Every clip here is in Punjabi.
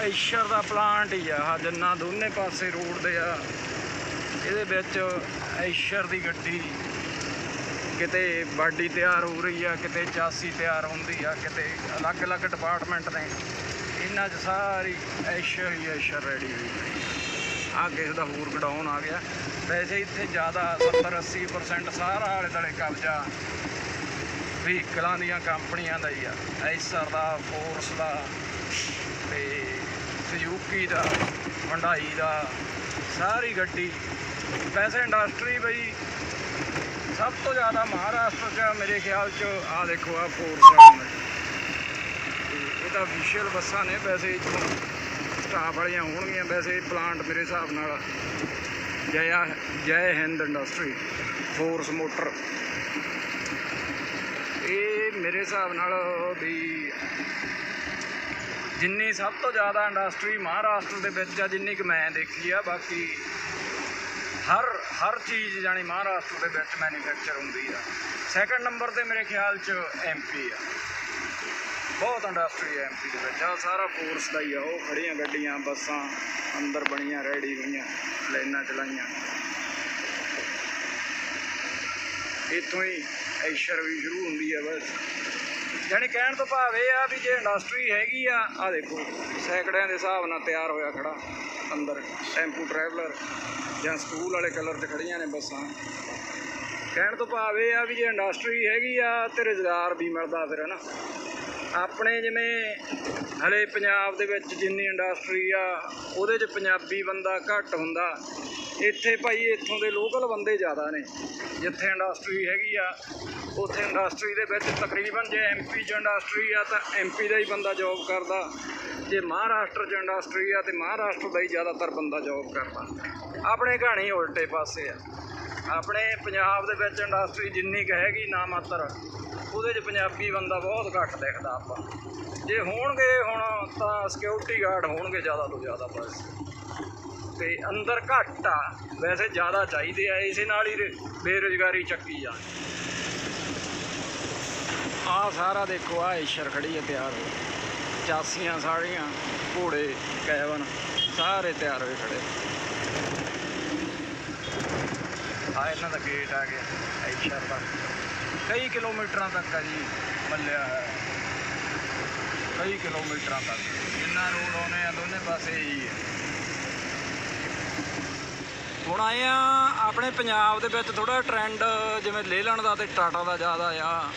ਐਸ਼ਰ ਦਾ ਪਲਾਂਟ ਹੀ ਆ, ਆਹ ਜਿੰਨਾ ਦੋਨੇ ਪਾਸੇ ਰੋਡ ਦੇ ਆ। ਇਹਦੇ ਵਿੱਚ ਐਸ਼ਰ ਦੀ ਗੱਡੀ ਕਿਤੇ ਬਾਡੀ ਤਿਆਰ ਹੋ ਰਹੀ ਆ, ਕਿਤੇ ਚਾਸੀ ਤਿਆਰ ਹੁੰਦੀ ਆ, ਕਿਤੇ ਅਲੱਗ-ਅਲੱਗ ਡਿਪਾਰਟਮੈਂਟ ਨੇ। ਇਹਨਾਂ 'ਚ ਸਾਰੀ ਐਸ਼ਰ ਹੀ ਐਸ਼ਰ ਰੈਡੀ ਹੋਈ ਆ। ਕਿਸੇ ਦਾ ਹੋਰ ਗਡਾਊਨ ਆ ਗਿਆ। ਵੈਸੇ ਇੱਥੇ ਜ਼ਿਆਦਾ 70 80% ਸਾਰਾ ਆਲੇ ਦੁਆਲੇ ਕਬਜ਼ਾ ਵਹੀਕਲਾਂ ਦੀਆਂ ਕੰਪਨੀਆਂ ਦਾ ਹੀ ਆ। ਐਸਰ ਦਾ ਫੋਰਸ ਦਾ। ਤੇ ਸੁਜ਼ੂਕੀ ਦਾ ਹੁੰਡਾਈ ਦਾ, ਸਾਰੀ ਗੱਡੀ। ਵੈਸੇ ਇੰਡਸਟਰੀ ਬਈ ਸਭ ਤੋਂ ਜ਼ਿਆਦਾ ਮਹਾਰਾਸ਼ਟਰ 'ਚ ਮੇਰੇ ਖਿਆਲ 'ਚ ਆ ਦੇਖੋ ਆ ਫੋਰਸ ਆ ਇਹ ਤਾਂ ਵਿਸ਼ਲ ਬੱਸਾਂ ਨੇ ਵੈਸੇ ਇੱਥੋਂ। ਸਟਾਫ ਵਾਲੀਆਂ ਹੋਣਗੀਆਂ ਵੈਸੇ ਪਲਾਂਟ ਮੇਰੇ ਹਿਸਾਬ ਨਾਲ। ਜੈ ਜੈ ਹਿੰਦ ਇੰਡਸਟਰੀ ਫੋਰਸ ਮੋਟਰ ਇਹ ਮੇਰੇ ਹਿਸਾਬ ਨਾਲ ਵੀ ਜਿੰਨੀ ਸਭ ਤੋਂ ਜ਼ਿਆਦਾ ਇੰਡਸਟਰੀ ਮਹਾਰਾਸ਼ਟਰ ਦੇ ਵਿੱਚ ਆ, ਜਿੰਨੀ ਕਿ ਮੈਂ ਦੇਖੀ ਆ, ਬਾਕੀ ਹਰ ਹਰ ਚੀਜ਼ ਜਾਨੀ ਮਹਾਰਾਸ਼ਟਰ ਦੇ ਵਿੱਚ ਮੈਨੂਫੈਕਚਰ ਹੁੰਦੀ ਆ। ਸੈਕੰਡ ਨੰਬਰ ਤੇ ਮੇਰੇ ਖਿਆਲ 'ਚ ਐਮਪੀ ਆ। ਬਹੁਤ ਇੰਡਸਟਰੀ ਹੈ ਐਮਪੀ ਦੇ ਵਿੱਚ। ਆ ਸਾਰਾ ਫੋਰਸ ਦਾ ਹੀ ਆ। ਉਹ ਖੜੀਆਂ ਗੱਡੀਆਂ, ਬੱਸਾਂ ਅੰਦਰ ਬਣੀਆਂ ਰੈਡੀ ਹੋਈਆਂ, ਲਾਈਨਾਂ ਚਲਾਈਆਂ। ਇੱਥੋਂ ਹੀ ਐਸ਼ਰ ਵੀ ਸ਼ੁਰੂ ਹੁੰਦੀ ਆ ਬਸ। ਯਾਨੀ ਕਹਿਣ ਤੋਂ ਭਾਵ ਇਹ ਆ ਵੀ ਜੇ ਇੰਡਸਟਰੀ ਹੈਗੀ ਆ ਆ ਦੇਖੋ, ਸੈਂਕੜਿਆਂ ਦੇ ਹਿਸਾਬ ਨਾਲ ਤਿਆਰ ਹੋਇਆ ਖੜਾ ਅੰਦਰ, ਟੈਂਪੂ ਟਰੈਵਲਰ ਜਾਂ ਸਕੂਲ ਵਾਲੇ ਕਲਰ 'ਚ ਖੜੀਆਂ ਨੇ ਬੱਸਾਂ। ਕਹਿਣ ਤੋਂ ਭਾਵ ਇਹ ਆ ਵੀ ਜੇ ਇੰਡਸਟਰੀ ਹੈਗੀ ਆ ਤੇ ਰੁਜ਼ਗਾਰ ਵੀ ਮਿਲਦਾ ਫਿਰ, ਹਨਾ? ਆਪਣੇ ਜਿਵੇਂ ਹਲੇ ਪੰਜਾਬ ਦੇ ਵਿੱਚ ਜਿੰਨੀ ਇੰਡਸਟਰੀ ਆ, ਉਹਦੇ 'ਚ ਪੰਜਾਬੀ ਬੰਦਾ ਘੱਟ ਹੁੰਦਾ। ਇੱਥੇ ਭਾਈ ਇੱਥੋਂ ਦੇ ਲੋਕਲ ਬੰਦੇ ਜ਼ਿਆਦਾ ਨੇ। ਜਿੱਥੇ ਇੰਡਸਟਰੀ ਹੈਗੀ ਆ, ਉੱਥੇ ਇੰਡਸਟਰੀ ਦੇ ਵਿੱਚ ਤਕਰੀਬਨ ਜੇ ਐਮਪੀ 'ਚ ਇੰਡਸਟਰੀ ਆ ਤਾਂ ਐਮਪੀ ਦਾ ਹੀ ਬੰਦਾ ਜੌਬ ਕਰਦਾ। ਜੇ ਮਹਾਰਾਸ਼ਟਰ 'ਚ ਇੰਡਸਟਰੀ ਆ ਤੇ ਮਹਾਰਾਸ਼ਟਰ ਦਾ ਹੀ ਜ਼ਿਆਦਾਤਰ ਬੰਦਾ ਜੌਬ ਕਰਦਾ। ਆਪਣੇ ਕਹਾਣੀ ਉਲਟੇ ਪਾਸੇ ਆ। ਆਪਣੇ ਪੰਜਾਬ ਦੇ ਵਿੱਚ ਇੰਡਸਟਰੀ ਜਿੰਨੀ ਕੁ ਹੈਗੀ ਨਾ ਮਾਤਰ, ਉਹਦੇ 'ਚ ਪੰਜਾਬੀ ਬੰਦਾ ਬਹੁਤ ਘੱਟ ਦਿਖਦਾ ਆਪਾਂ। ਜੇ ਹੋਣਗੇ ਹੁਣ ਤਾਂ ਸਿਕਿਉਰਿਟੀ ਗਾਰਡ ਹੋਣਗੇ ਜ਼ਿਆਦਾ ਤੋਂ ਜ਼ਿਆਦਾ ਬਸ। ਤੇ ਅੰਦਰ ਘੱਟ ਆ ਵੈਸੇ ਜ਼ਿਆਦਾ ਚਾਹੀਦੇ ਆ, ਇਸੇ ਨਾਲ ਹੀ ਰੇ- ਬੇਰੁਜ਼ਗਾਰੀ ਚੱਕੀ ਜਾ ਆ ਸਾਰਾ ਦੇਖੋ ਆ ਏਸ਼ਰ ਖੜੀ ਹੈ ਤਿਆਰ ਹੋ ਚਾਸੀਆਂ ਸਾਰੀਆਂ, ਘੋੜੇ ਕੈਵਨ ਸਾਰੇ ਤਿਆਰ ਹੋਏ ਖੜੇ। ਆ ਇਹਨਾਂ ਦਾ ਗੇਟ ਆ ਗਿਆ ਐਸ਼ਰ ਦਾ। ਕਈ ਕਿਲੋਮੀਟਰਾਂ ਤੱਕ ਆ ਜੀ, ਮੱਲਿਆ ਹੈ ਕਈ ਕਿਲੋਮੀਟਰਾਂ ਤੱਕ। ਜਿੰਨਾ ਰੋਡ ਆਉਨੇ ਆ, ਦੋਨੇ ਪਾਸੇ ਹੀ ਹੈ। ਹੁਣ ਆਏ ਆ ਆਪਣੇ ਪੰਜਾਬ ਦੇ ਵਿੱਚ ਥੋੜਾ ਟ੍ਰੈਂਡ ਜਿਵੇਂ ਲੇਲਣ ਦਾ ਤੇ ਟਾਟਾ ਦਾ ਜ਼ਿਆਦਾ ਆ।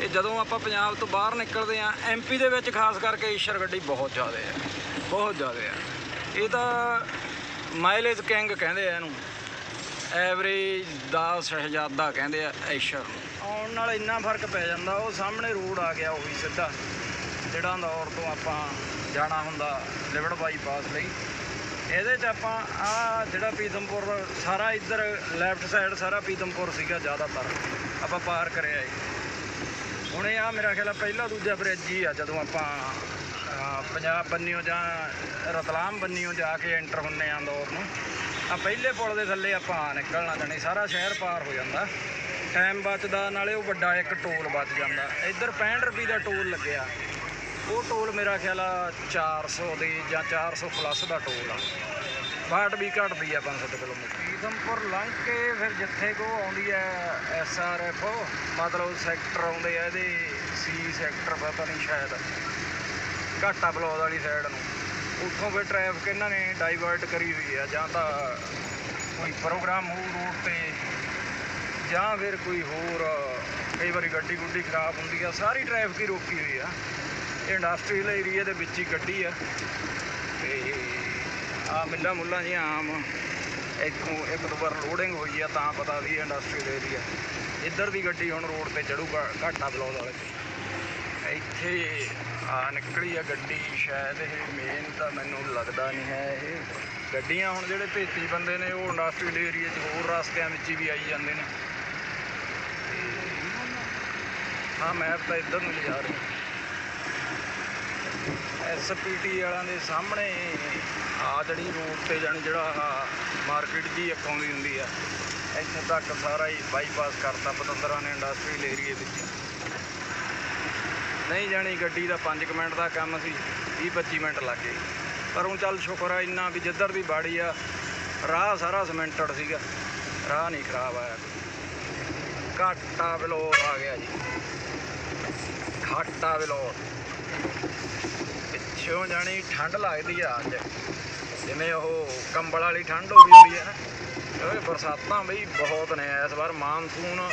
ਇਹ ਜਦੋਂ ਆਪਾਂ ਪੰਜਾਬ ਤੋਂ ਬਾਹਰ ਨਿਕਲਦੇ ਆ ਐਮਪੀ ਦੇ ਵਿੱਚ ਖਾਸ ਕਰਕੇ ਈਸ਼ਰ ਗੱਡੀ ਬਹੁਤ ਜ਼ਿਆਦਾ ਆ, ਬਹੁਤ ਜ਼ਿਆਦਾ ਆ। ਇਹ ਤਾਂ ਮਾਈਲੇਜ ਕਿੰਗ ਕਹਿੰਦੇ ਆ ਇਹਨੂੰ। ਐਵਰੇਜ ਦਾ ਸ਼ਹਿਜ਼ਾਦਾ ਕਹਿੰਦੇ ਆ ਐਸ਼ਰ ਨੂੰ। ਆਉਣ ਨਾਲ ਇੰਨਾ ਫ਼ਰਕ ਪੈ ਜਾਂਦਾ, ਉਹ ਸਾਹਮਣੇ ਰੋਡ ਆ ਗਿਆ, ਉਹੀ ਸਿੱਧਾ। ਜਿਹੜਾ ਦੌਰ ਤੋਂ ਆਪਾਂ ਜਾਣਾ ਹੁੰਦਾ, ਲਿਵੜ ਬਾਈਪਾਸ ਲਈ। ਇਹਦੇ 'ਚ ਆਪਾਂ ਆ ਜਿਹੜਾ ਪੀਤਮਪੁਰ ਸਾਰਾ ਇੱਧਰ ਲੈਫਟ ਸਾਈਡ ਸਾਰਾ ਪੀਤਮਪੁਰ ਸੀਗਾ ਜ਼ਿਆਦਾਤਰ, ਆਪਾਂ ਪਾਰ ਕਰਿਆ ਏ। ਹੁਣ ਇਹ ਆ ਮੇਰਾ ਖਿਆਲ ਆ ਪਹਿਲਾ ਦੂਜਾ ਬ੍ਰਿਜ ਹੀ ਆ ਜਦੋਂ ਆਪਾਂ ਪੰਜਾਬ ਬੰਨਿਓ ਜਾਂ ਰਤਲਾਮ ਬੰਨਿਓ ਜਾ ਕੇ ਐਂਟਰ ਹੁੰਨੇ ਆ ਦੌਰ ਨੂੰ। ਆ ਪਹਿਲੇ ਪੁਲ ਦੇ ਥੱਲੇ ਆਪਾਂ ਨਿਕਲਣਾ ਜਾਣੀ, ਸਾਰਾ ਸ਼ਹਿਰ ਪਾਰ ਹੋ ਜਾਂਦਾ। ਟਾਈਮ ਬਚਦਾ, ਨਾਲੇ ਉਹ ਵੱਡਾ ਇੱਕ ਟੋਲ ਬਚ ਜਾਂਦਾ। ਇੱਧਰ 65 ਰੁਪਏ ਦਾ ਟੋਲ ਲੱਗਿਆ। ਉਹ ਟੋਲ ਮੇਰਾ ਖਿਆਲ ਆ 400 ਦੇ ਜਾਂ 400 ਪਲੱਸ ਦਾ ਟੋਲ ਆ। ਬਾਟ ਵੀ ਘਟਦੀ ਆ 500 ਕਿਲੋਮੀਟਰ। ਈਦਮਪੁਰ ਲੰਘ ਕੇ ਫਿਰ ਜਿੱਥੇ ਕੋ ਆਉਂਦੀ ਹੈ ਐਸ ਆਰ ਐਫ ਮਤਲਬ ਸੈਕਟਰ ਆਉਂਦੇ ਆ ਇਹਦੇ ਸੀ ਸੈਕਟਰ ਪਤਾ ਨਹੀਂ ਸ਼ਾਇਦ। ਘਾਟਾ ਬਲੌਦ ਵਾਲੀ ਸਾਈਡ ਨੂੰ। ਉੱਥੋਂ ਫਿਰ ਟ੍ਰੈਫਿਕ ਇਹਨਾਂ ਨੇ ਡਾਈਵਰਟ ਕਰੀ ਹੋਈ ਆ, ਜਾਂ ਤਾਂ ਕੋਈ ਪ੍ਰੋਗਰਾਮ ਹੋ ਰੋਡ ਤੇ, ਜਾਂ ਫਿਰ ਕੋਈ ਹੋਰ, ਕਈ ਵਾਰੀ ਗੱਡੀ ਗੁੱਡੀ ਖਰਾਬ ਹੁੰਦੀ ਆ, ਸਾਰੀ ਟ੍ਰੈਫਿਕ ਹੀ ਰੋਕੀ ਹੋਈ ਆ। ਇੰਡਸਟਰੀਅਲ ਏਰੀਆ ਦੇ ਵਿੱਚ ਹੀ ਗੱਡੀ ਆ। ਤੇ ਆ ਮਿੱਲਾਂ ਮੁੱਲਾਂ ਜੀ ਆਮ ਇੱਥੋਂ ਇੱਕ ਦੋ ਵਾਰ ਲੋਡਿੰਗ ਹੋਈ ਆ, ਤਾਂ ਪਤਾ ਵੀ ਇੰਡਸਟਰੀਅਲ ਏਰੀਆ ਇੱਧਰ ਦੀ ਗੱਡੀ ਹੁਣ ਰੋਡ ਤੇ ਚੜੂਗਾ ਘਾਟਾ ਬਲੌਦ ਵਾਲੇ। ਇੱਥੇ ਆ ਨਿਕਲੀ ਆ ਗੱਡੀ, ਸ਼ਾਇਦ ਇਹ ਮੇਨ ਤਾਂ ਮੈਨੂੰ ਲੱਗਦਾ ਨਹੀਂ ਹੈ ਇਹ। ਗੱਡੀਆਂ ਹੁਣ ਜਿਹੜੇ ਭੇਤੀ ਬੰਦੇ ਨੇ, ਉਹ ਇੰਡਸਟਰੀਅਲ ਏਰੀਆ 'ਚ ਹੋਰ ਰਸਤਿਆਂ ਵਿੱਚ ਹੀ ਵੀ ਆਈ ਜਾਂਦੇ ਨੇ। ਹਾਂ ਮੈਂ ਤਾਂ ਇੱਧਰ ਨੂੰ ਲਿਜਾ ਰਿਹਾ ਐਸਪੀਟੀ ਵਾਲਿਆਂ ਦੇ ਸਾਹਮਣੇ ਆ ਜਿਹੜੀ ਰੋਡ ਤੇ ਜਾਣੀ ਜਿਹੜਾ ਮਾਰਕੀਟ ਦੀ ਇੱਕ ਆਉਂਦੀ ਹੁੰਦੀ ਆ, ਇੱਥੇ ਤੱਕ ਸਾਰਾ ਹੀ ਬਾਈਪਾਸ ਕਰਤਾ ਪਤੰਦਰਾਂ ਨੇ ਇੰਡਸਟਰੀਅਲ ਏਰੀਏ ਵਿੱਚ। ਨਹੀਂ ਜਾਣੀ ਗੱਡੀ ਦਾ 5 ਮਿੰਟ ਦਾ ਕੰਮ ਸੀ 20 25 ਮਿੰਟ ਲੱਗੇ ਪਰ ਹੁਣ ਚੱਲ ਸ਼ੁਕਰ ਆ, ਇੰਨਾ ਵੀ ਜਿੱਧਰ ਦੀ ਬਾੜੀ ਆ, ਰਾਹ ਸਾਰਾ ਸਿਮੈਂਟਡ ਸੀਗਾ। ਰਾਹ ਨਹੀਂ ਖਰਾਬ ਆਇਆ। ਘਾਟਾ ਬਲੋਰ ਆ ਗਿਆ ਜੀ। ਘਾਟਾ ਬਲੋਰ ਪਿੱਛੋਂ ਜਾਣੀ ਠੰਡ ਲੱਗਦੀ ਆ ਅੱਜ। ਜਿਵੇਂ ਉਹ ਕੰਬਲ ਵਾਲੀ ਠੰਡ ਹੋ ਗਈ ਹੁੰਦੀ ਹੈ ਨਾ। ਕਿਉਂਕਿ ਬਰਸਾਤਾਂ ਬਈ ਬਹੁਤ ਨੇ ਇਸ ਵਾਰ ਮਾਨਸੂਨ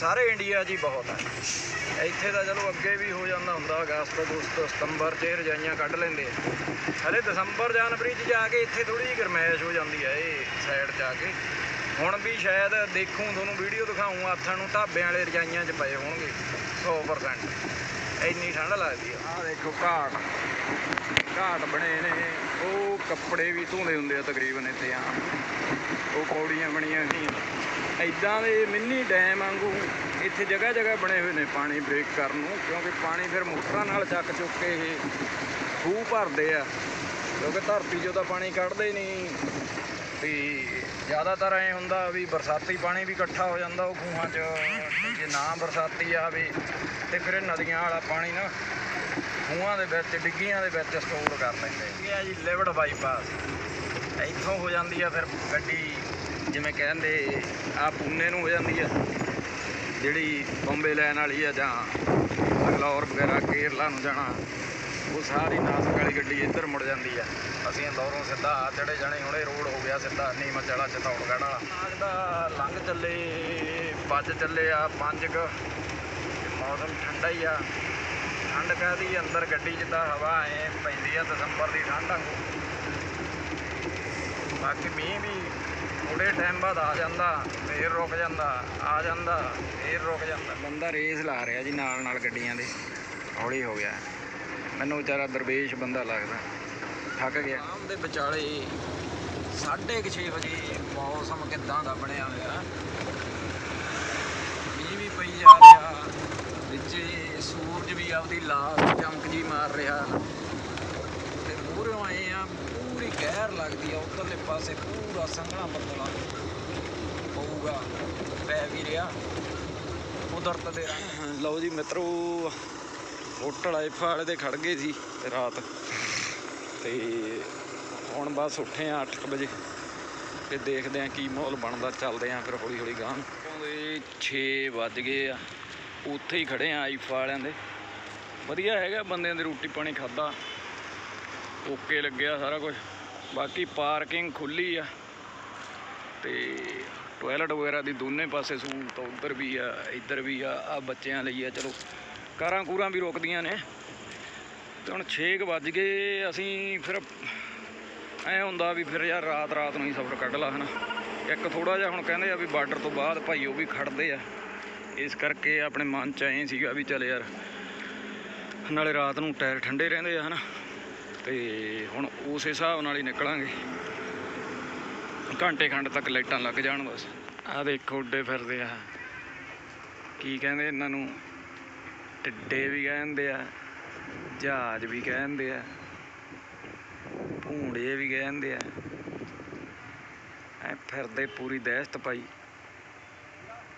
ਸਾਰੇ ਇੰਡੀਆ 'ਚ ਹੀ ਬਹੁਤ ਹੈ ਇੱਥੇ ਤਾਂ ਚਲੋ ਅੱਗੇ ਵੀ ਹੋ ਜਾਂਦਾ ਹੁੰਦਾ, ਅਗਸਤ ਅਗਸਤ, ਸਤੰਬਰ 'ਚ ਰਜਾਈਆਂ ਕੱਢ ਲੈਂਦੇ। ਆ ਹਲੇ ਦਸੰਬਰ, ਜਨਵਰੀ 'ਚ ਜਾ ਕੇ ਇੱਥੇ ਥੋੜੀ ਜਿਹੀ ਗਰਮੈਸ਼ ਹੋ ਜਾਂਦੀ ਹੈ ਇਹ ਸਾਈਡ 'ਚ ਆ ਕੇ। ਹੁਣ ਵੀ ਸ਼ਾਇਦ ਦੇਖੂੰ, ਤੁਹਾਨੂੰ ਵੀਡੀਓ ਦਿਖਾਊਂ ਆਥਾਂ ਨੂੰ ਢਾਬਿਆਂ ਵਾਲੇ ਰਜਾਈਆਂ 'ਚ ਪਏ ਹੋਣਗੇ 100% ਇੰਨੀ ਠੰਡ ਲੱਗਦੀ ਆ। ਆਹ ਦੇਖੋ ਘਾਟ ਘਾਟ ਬਣੇ ਨੇ। ਉਹ ਕੱਪੜੇ ਵੀ ਧੋਂਦੇ ਹੁੰਦੇ ਆ ਤਕਰੀਬਨ ਇੱਥੇ ਆ ਉਹ ਪੌੜੀਆਂ ਬਣੀਆਂ ਹੋਈਆਂ ਐਦਾਂ ਦੇ ਮਿੰਨੀ ਡੈਮ ਵਾਂਗੂ ਇੱਥੇ ਜਗ੍ਹਾ ਜਗ੍ਹਾ ਬਣੇ ਹੋਏ ਨੇ ਪਾਣੀ ਬ੍ਰੇਕ ਕਰਨ ਨੂੰ, ਕਿਉਂਕਿ ਪਾਣੀ ਫਿਰ ਮੋਟਰਾਂ ਨਾਲ ਚੱਕ ਚੁੱਕ ਕੇ ਇਹ ਖੂਹ ਭਰਦੇ ਆ। ਕਿਉਂਕਿ ਧਰਤੀ 'ਚੋਂ ਤਾਂ ਪਾਣੀ ਕੱਢਦੇ ਨਹੀਂ। ਵੀ ਜ਼ਿਆਦਾਤਰ ਐ ਹੁੰਦਾ ਵੀ ਬਰਸਾਤੀ ਪਾਣੀ ਵੀ ਇਕੱਠਾ ਹੋ ਜਾਂਦਾ ਉਹ ਖੂਹਾਂ 'ਚ ਤੇ ਜੇ ਨਾ ਬਰਸਾਤੀ ਆਵੇ ਤੇ ਫਿਰ ਇਹ ਨਦੀਆਂ ਵਾਲਾ ਪਾਣੀ ਨਾ ਖੂਹਾਂ ਦੇ ਵਿੱਚ, ਡਿੱਗੀਆਂ ਦੇ ਵਿੱਚ ਸਟੋਰ ਕਰ ਲੈਂਦੇ। ਇਹ ਆ ਜੀ ਲਿਵਡ ਬਾਈਪਾਸ ਇੱਥੋਂ ਹੋ ਜਾਂਦੀ ਆ ਫਿਰ ਗੱਡੀ, ਜਿਵੇਂ ਕਹਿੰਦੇ ਆ ਪੂਨੇ ਨੂੰ ਹੋ ਜਾਂਦੀ ਆ, ਜਿਹੜੀ ਬੰਬੇ ਲੈਣ ਵਾਲੀ ਆ ਜਾਂ ਬੰਗਲੌਰ ਵਗੈਰਾ, ਕੇਰਲਾ ਨੂੰ ਜਾਣਾ। ਉਹ ਸਾਰੀ ਨਾਸਕ ਵਾਲੀ ਗੱਡੀ ਇੱਧਰ ਮੁੜ ਜਾਂਦੀ ਆ। ਅਸੀਂ ਦੌਰੋਂ ਸਿੱਧਾ ਆ ਚੜੇ ਜਾਣੇ, ਹੁਣੇ ਰੋਡ ਹੋ ਗਿਆ ਸਿੱਧਾ ਨੀਮਚ ਵਾਲਾ ਚਤੌੜਗੜ੍ਹ ਵਾਲਾ। ਆਹ ਲੰਘ ਚੱਲੇ ਵੱਜ ਚੱਲੇ ਆ ਪੰਜ ਕੁ। ਮੌਸਮ ਠੰਡਾ ਹੀ ਆ। ਠੰਡ ਕਾਹਦੀ ਅੰਦਰ ਗੱਡੀ ਜਿੱਦਾਂ ਹਵਾ ਐ ਪੈਂਦੀ ਆ, ਦਸੰਬਰ ਦੀ ਠੰਡ ਵਾਂਗੂ ਬਾਕੀ ਮੀਂਹ ਵੀ ਥੋੜੇ ਟਾਈਮ ਬਾਅਦ ਆ ਜਾਂਦਾ, ਫੇਰ ਰੁਕ ਜਾਂਦਾ, ਆ ਜਾਂਦਾ, ਫੇਰ ਰੁਕ ਜਾਂਦਾ। ਬੰਦਾ ਰੇਸ ਲਾ ਰਿਹਾ ਜੀ ਨਾਲ ਨਾਲ ਗੱਡੀਆਂ ਦੇ। ਹੌਲੀ ਹੋ ਗਿਆ। ਮੈਨੂੰ ਵਿਚਾਰਾ ਦਰਵੇਸ਼ ਬੰਦਾ ਲੱਗਦਾ। ਥੱਕ ਗਿਆ। ਸ਼ਾਮ ਦੇ ਵਿਚਾਲੇ 6:30 ਵਜੇ ਮੌਸਮ ਕਿਦਾਂ ਦਾ ਬਣਿਆ ਹੋਇਆ? ਮੀਂਹ ਵੀ ਪਈ ਜਾ ਰਿਹਾ ਵਿੱਚ ਸੂਰਜ ਵੀ ਆਪਦੀ ਲਾਲ ਚਮਕ ਜੀ ਮਾਰ ਰਿਹਾ। ਤੇ ਮੂਹਰੋਂ ਆਏ ਆ ਪੂਰੀ ਗਹਿਰ ਲੱਗਦੀ ਆ ਉਧਰਲੇ ਪਾਸੇ ਪੂਰਾ ਸੰਘਣਾ ਬੱਦਲਾ ਪਊਗਾ ਪੈ ਵੀ ਰਿਹਾ। ਦੇ ਰੰਗ। ਲਓ ਜੀ ਮਿੱਤਰੋ ਹੋਟਲ ਆਈਫਾ ਵਾਲੇ ਦੇ ਖੜ ਗਏ ਸੀ ਰਾਤ। ਤੇ ਹੁਣ ਬਸ ਉੱਠੇ ਆ 8 ਵਜੇ। ਤੇ ਦੇਖਦੇ ਆ ਕੀ ਮਾਹੌਲ ਬਣਦਾ, ਚੱਲਦੇ ਆ ਫਿਰ ਹੌਲੀ ਹੌਲੀ ਗਾਂ ਦੇ 6 ਵੱਜ ਗਏ ਆ। ਉੱਥੇ ਹੀ ਖੜੇ ਆ ਆਈਫਾ ਵਾਲਿਆਂ ਦੇ ਵਧੀਆ ਹੈਗਾ ਬੰਦਿਆਂ ਦੇ ਰੋਟੀ ਪਾਣੀ ਖਾਦਾ ਓਕੇ ਲੱਗਿਆ ਸਾਰਾ ਕੁਝ ਬਾਕੀ ਪਾਰਕਿੰਗ ਖੁੱਲੀ ਆ। ਤੇ ਟਾਇਲਟ ਵਗੈਰਾ ਦੀ ਦੋਨੇ ਪਾਸੇ ਸਹੂਲਤ ਉਧਰ ਵੀ ਆ, ਇੱਧਰ ਵੀ ਆ। ਆ ਬੱਚਿਆਂ ਲਈ ਆ, ਚਲੋ। ਕਾਰਾਂ ਕੂਰਾਂ ਵੀ ਰੋਕਦੀਆਂ ਨੇ। ਤੇ ਹੁਣ 6 ਵੱਜ ਗਏ, ਅਸੀਂ ਫਿਰ ਐ ਹੁੰਦਾ ਵੀ ਫਿਰ ਯਾਰ ਰਾਤ ਰਾਤ ਨੂੰ ਹੀ ਸਫ਼ਰ ਕੱਢ ਲਾ, ਹਨਾ। ਇੱਕ ਥੋੜਾ ਜਿਹਾ ਹੁਣ ਕਹਿੰਦੇ ਆ ਵੀ ਬਾਰਡਰ ਤੋਂ ਬਾਅਦ ਭਾਈ ਉਹ ਵੀ ਖੜਦੇ ਆ। ਇਸ ਕਰਕੇ ਆਪਣੇ ਮਨ ਚ ਐ ਸੀਗਾ ਵੀ ਚੱਲ ਯਾਰ, ਨਾਲੇ ਰਾਤ ਨੂੰ ਟਾਇਰ ਠੰਡੇ ਰਹਿੰਦੇ ਆ, ਹਨਾ। ਤੇ ਹੁਣ ਉਸ ਹਿਸਾਬ ਨਾਲ ਹੀ ਨਿਕਲਾਂਗੇ। ਘੰਟੇ ਖੰਡ ਤੱਕ ਲਾਈਟਾਂ ਲੱਗ ਜਾਣ ਬਸ। ਆ ਦੇਖੋ ਉੱਡੇ ਫਿਰਦੇ ਆ। ਕੀ ਕਹਿੰਦੇ ਇਹਨਾਂ ਨੂੰ? ਟਿੱਡੇ ਵੀ ਕਹਿੰਦੇ ਆ, ਜਹਾਜ਼ ਵੀ ਕਹਿੰਦੇ ਆ, ਭੂੰਡੇ ਵੀ ਕਹਿੰਦੇ ਆ। ਐ ਫਿਰਦੇ ਪੂਰੀ ਦਹਿਸ਼ਤ ਪਾਈ।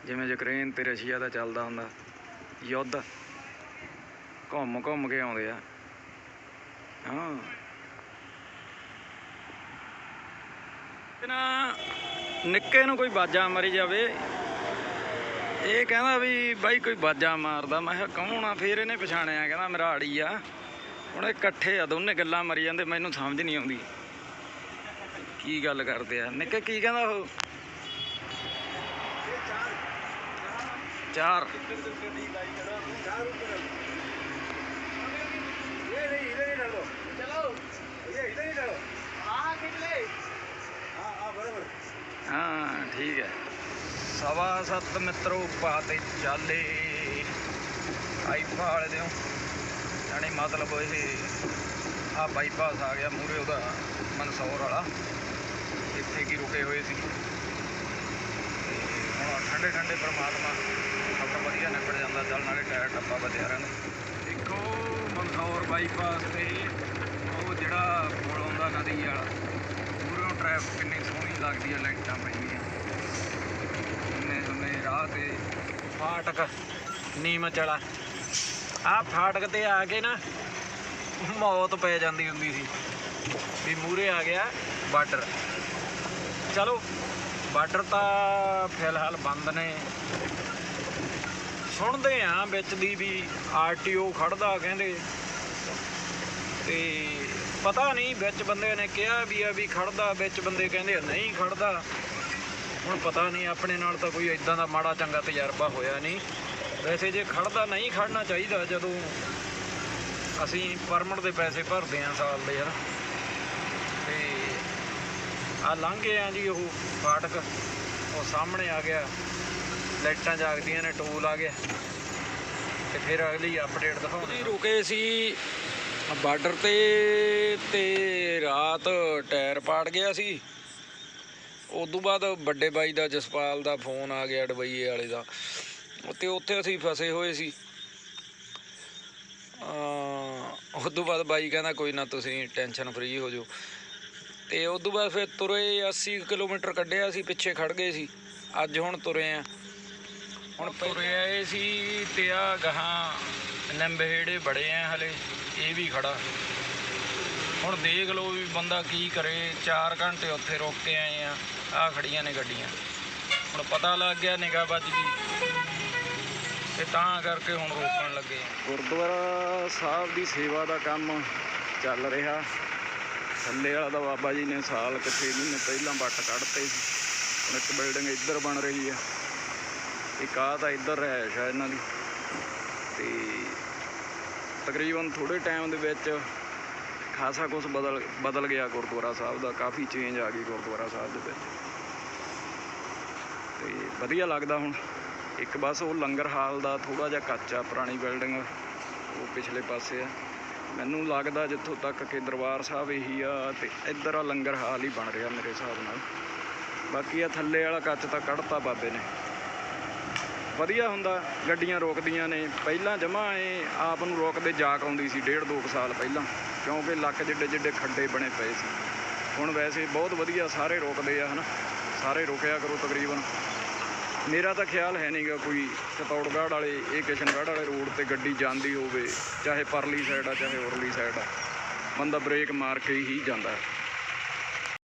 ਜਿਵੇਂ ਯੂਕਰੇਨ ਤੇ ਰਸ਼ੀਆ ਦਾ ਚੱਲਦਾ ਹੁੰਦਾ, ਯੁੱਧ ਘੁੰਮ ਘੁੰਮ ਕੇ ਆਉਂਦੇ ਆ। ਹਾਂ। ਨਾ, ਨਿੱਕੇ ਨੂੰ ਕੋਈ ਬਾਜਾ ਮਾਰੀ ਜਾਵੇ ਇਹ ਕਹਿੰਦਾ ਵੀ ਬਾਈ ਕੋਈ ਬਾਜਾ ਮਾਰਦਾ। ਮੈਂ ਕਿਹਾ, ਕੌਣ ਆ? ਫੇਰ ਇਹਨੇ ਪਛਾਣਿਆ, ਕਹਿੰਦਾ ਮੇਰਾ ਆੜੀ ਆ। ਹੁਣ ਇਹ ਇਕੱਠੇ ਆ, ਦੋਨੇ ਗੱਲਾਂ ਮਰੀ ਜਾਂਦੇ, ਮੈਨੂੰ ਸਮਝ ਨਹੀਂ ਆਉਂਦੀ। ਕੀ ਗੱਲ ਕਰਦੇ ਆ? ਨਿੱਕੇ ਕੀ ਕਹਿੰਦਾ ਉਹ? ਚਾਰ। ਹਾਂ, ਠੀਕ ਹੈ। ਸਵਾ ਸੱਤ ਮਿੱਤਰੋ ਪਾਤੇ ਚਾਲੇ। ਆਈਫਾ ਵਾਲੇ ਦਿਓ। ਯਾਨੀ ਮਤਲਬ ਇਹ ਆ ਬਾਈਪਾਸ ਆ ਗਿਆ ਮੂਰੇ ਉਹਦਾ ਮਨਸੌਰ ਵਾਲਾ। ਇੱਥੇ ਕੀ ਰੁਕੇ ਹੋਏ ਸੀ। ਤੇ ਹੁਣ ਠੰਡੇ ਠੰਡੇ ਪਰਮਾਤਮਾ ਸਭ ਵਧੀਆ ਨਿਕਲ ਜਾਂਦਾ। ਚੱਲ ਨਾਲੇ ਟਾਇਰ ਟੱਪਾ ਵਧਿਆ ਰਹਿੰਦਾ ਦੇਖੋ ਮਨਸੌਰ ਬਾਈਪਾਸ ਤੇ ਉਹ ਜਿਹੜਾ ਪੁਲ ਆਉਂਦਾ ਨਦੀ ਵਾਲਾ ਮੂਰੋਂ ਟ੍ਰੈਫਿਕ ਕਿੰਨੀ ਸੋਹਣੀ ਲੱਗਦੀ ਹੈ ਲਾਈਟਾਂ ਪਈਆਂ। ਇੰਨੇ ਤੇ ਫਾਟਕ, ਨੀਮ ਚਲਾ। ਆ ਫਾਟਕ ਤੇ ਆ ਕੇ ਨਾ ਮੌਤ ਪੈ ਜਾਂਦੀ ਹੁੰਦੀ ਸੀ। ਵੀ ਮੂਰੇ ਆ ਗਿਆ ਬਾਰਡਰ ਚਲੋ ਬਾਰਡਰ ਤਾਂ ਫਿਲਹਾਲ ਬੰਦ ਨੇ। ਸੁਣਦੇ ਆ ਵਿੱਚ ਦੀ ਵੀ ਆਰਟੀਓ ਖੜਦਾ ਕਹਿੰਦੇ। ਤੇ ਪਤਾ ਨਹੀਂ ਵਿੱਚ ਬੰਦੇ ਨੇ ਕਿਹਾ ਵੀ ਆ ਵੀ ਖੜਦਾ, ਵਿੱਚ ਬੰਦੇ ਕਹਿੰਦੇ ਨਹੀਂ ਖੜਦਾ। ਹੁਣ ਪਤਾ ਨਹੀਂ ਆਪਣੇ ਨਾਲ ਤਾਂ ਕੋਈ ਇਦਾਂ ਦਾ ਮਾੜਾ ਚੰਗਾ ਤਜਰਬਾ ਹੋਇਆ ਨਹੀਂ। ਵੈਸੇ ਜੇ ਖੜਦਾ ਨਹੀਂ ਖੜਨਾ ਚਾਹੀਦਾ ਜਦੋਂ ਅਸੀਂ ਪਰਮਿਟ ਦੇ ਪੈਸੇ ਭਰਦੇ ਆ ਸਾਲ ਦੇ ਯਾਰ ਤੇ ਆ ਲੰਘੇ ਆ ਜੀ ਉਹ ਫਾਟਕ ਉਹ ਸਾਹਮਣੇ ਆ ਗਿਆ। ਲਾਈਟਾਂ ਜਾਗਦੀਆਂ ਨੇ ਟੋਲ ਆ ਗਿਆ। ਤੇ ਫਿਰ ਅਗਲੀ ਅਪਡੇਟ ਦਿਖਾਉਂਦੇ ਰੁਕੇ ਸੀ ਬਾਰਡਰ ਤੇ ਤੇ ਰਾਤ ਟਾਇਰ ਪਾੜ ਗਿਆ ਸੀ। ਉਦੋਂ ਬਾਅਦ ਵੱਡੇ ਬਾਈ ਦਾ ਜਸਪਾਲ ਦਾ ਫੋਨ ਆ ਗਿਆ ਡਬਈਏ ਵਾਲੇ ਦਾ, ਤੇ ਉੱਥੇ ਅਸੀਂ ਫਸੇ ਹੋਏ ਸੀ। ਅ ਤੋਂ ਬਾਅਦ ਬਾਈ ਕਹਿੰਦਾ, ਕੋਈ ਨਾ ਤੁਸੀਂ ਟੈਨਸ਼ਨ ਫਰੀ ਹੋ ਜਾਓ। ਤੇ ਤੋਂ ਬਾਅਦ ਫਿਰ ਤੁਰੇ 80 ਕਿਲੋਮੀਟਰ ਕੱਢਿਆ ਸੀ, ਪਿੱਛੇ ਖੜ ਗਏ ਸੀ। ਅੱਜ ਹੁਣ ਤੁਰੇ ਆ। ਹੁਣ ਤੁਰੇ ਆਏ ਸੀ ਤੇ ਆ ਗਾਹਾਂ ਨੰਬੇੜੇ ਬੜੇ ਆ ਹਲੇ, ਇਹ ਵੀ ਖੜਾ। ਹੁਣ ਦੇਖ ਲਓ ਵੀ ਬੰਦਾ ਕੀ ਕਰੇ 4 ਘੰਟੇ ਉੱਥੇ ਰੁਕ ਕੇ ਆਏ ਆ ਆ ਖੜੀਆਂ ਨੇ ਗੱਡੀਆਂ। ਹੁਣ ਪਤਾ ਲੱਗ ਗਿਆ ਨਿਗਾਹ ਵੱਜ ਗਈ। ਤੇ ਤਾਂ ਕਰਕੇ ਹੁਣ ਰੋਕਣ ਲੱਗੇ ਆ। ਗੁਰਦੁਆਰਾ ਸਾਹਿਬ ਦੀ ਸੇਵਾ ਦਾ ਕੰਮ ਚੱਲ ਰਿਹਾ। ਥੱਲੇ ਵਾਲਾ ਦਾ ਬਾਬਾ ਜੀ ਨੇ ਸਾਲ ਕਿੱਥੇ ਮਹੀਨੇ ਪਹਿਲਾਂ ਵੱਟ ਕੱਢਤੇ ਹੁਣ ਇੱਕ ਬਿਲਡਿੰਗ ਇੱਧਰ ਬਣ ਰਹੀ ਆ। ਇੱਕ ਆ ਤਾਂ ਇੱਧਰ ਰਹਿ ਸ਼ਾਇਦ ਇਹਨਾਂ ਦੀ। ਤੇ ਤਕਰੀਬਨ ਥੋੜੇ ਟਾਈਮ ਦੇ ਵਿੱਚ ਖਾਸਾ ਕੁਝ ਬਦਲ ਬਦਲ ਗਿਆ ਗੁਰਦੁਆਰਾ ਸਾਹਿਬ ਦਾ, ਕਾਫੀ ਚੇਂਜ ਆ ਗਈ ਗੁਰਦੁਆਰਾ ਸਾਹਿਬ ਦੇ ਵਿੱਚ। ਤੇ ਵਧੀਆ ਲੱਗਦਾ ਹੁਣ। ਇੱਕ ਬਸ ਉਹ ਲੰਗਰ ਹਾਲ ਦਾ ਥੋੜਾ ਜਿਹਾ ਕੱਚਾ ਪੁਰਾਣੀ ਬਿਲਡਿੰਗ ਉਹ ਪਿਛਲੇ ਪਾਸੇ ਆ। ਮੈਨੂੰ ਲੱਗਦਾ ਜਿੱਥੋਂ ਤੱਕ ਕਿ ਦਰਬਾਰ ਸਾਹਿਬ ਇਹੀ ਆ ਤੇ ਇੱਧਰ ਆ ਲੰਗਰ ਹਾਲ ਹੀ ਬਣ ਰਿਹਾ ਮੇਰੇ ਹਿਸਾਬ ਨਾਲ। ਬਾਕੀ ਆ ਥੱਲੇ ਵਾਲਾ ਕੱਚ ਤਾਂ ਕੱਢਤਾ ਬਾਬੇ ਨੇ। ਵਧੀਆ ਹੁੰਦਾ, ਗੱਡੀਆਂ ਰੋਕਦੀਆਂ ਨੇ। ਪਹਿਲਾਂ ਜਮਾ ਇਹ ਆਪ ਨੂੰ ਰੋਕਦੇ ਜਾਕ ਆਉਂਦੀ ਸੀ, ਡੇਢ ਦੋ ਕੁ ਸਾਲ ਪਹਿਲਾਂ, ਕਿਉਂਕਿ ਲੱਕ ਜਿੱਡੇ ਜਿੱਡੇ ਖੱਡੇ ਬਣੇ ਪਏ ਸੀ। ਹੁਣ ਵੈਸੇ ਬਹੁਤ ਵਧੀਆ ਸਾਰੇ ਰੋਕਦੇ ਆ, ਹਨਾ? ਸਾਰੇ ਰੋਕਿਆ ਕਰੋ ਤਕਰੀਬਨ। ਮੇਰਾ ਤਾਂ ਖਿਆਲ ਹੈ ਨਹੀਂਗਾ ਕੋਈ ਚਤੌੜਗੜ੍ਹ ਵਾਲੇ, ਇਹ ਕਿਸ਼ਨਗੜ੍ਹ ਵਾਲੇ ਰੋਡ ਤੇ ਗੱਡੀ ਜਾਂਦੀ ਹੋਵੇ, ਚਾਹੇ ਪਰਲੀ ਸਾਈਡ ਆ, ਚਾਹੇ ਉਰਲੀ ਸਾਈਡ ਆ। ਬੰਦਾ ਬ੍ਰੇਕ ਮਾਰ ਕੇ ਹੀ ਜਾਂਦਾ। ਹੈ